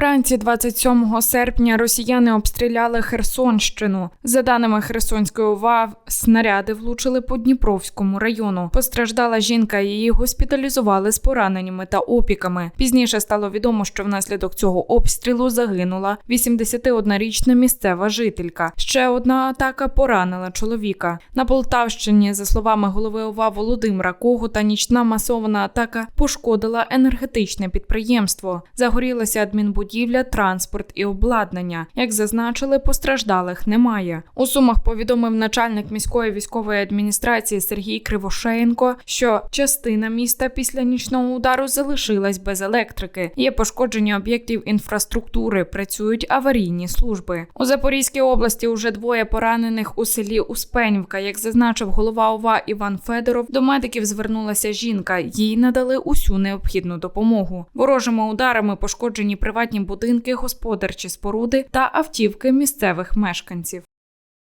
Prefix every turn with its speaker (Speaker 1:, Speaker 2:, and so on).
Speaker 1: Вранці 27 серпня росіяни обстріляли Херсонщину. За даними Херсонської ОВА, снаряди влучили по Дніпровському району. Постраждала жінка, її госпіталізували з пораненнями та опіками. Пізніше стало відомо, що внаслідок цього обстрілу загинула 81-річна місцева жителька. Ще одна атака поранила чоловіка. На Полтавщині, за словами голови ОВА Володимира Когута, нічна масована атака пошкодила енергетичне підприємство. Загорілася адмінбудівля, транспорт і обладнання. Як зазначили, постраждалих немає. У сумах повідомив начальник міської військової адміністрації Сергій Кривошеєнко, що частина міста після нічного удару залишилась без електрики. Є пошкодження об'єктів інфраструктури, працюють аварійні служби. У Запорізькій області уже двоє поранених у селі Успенівка. Як зазначив голова ОВА Іван Федоров, до медиків звернулася жінка. Їй надали усю необхідну допомогу. Ворожими ударами пошкоджені приватні будинки, господарчі споруди та автівки місцевих мешканців.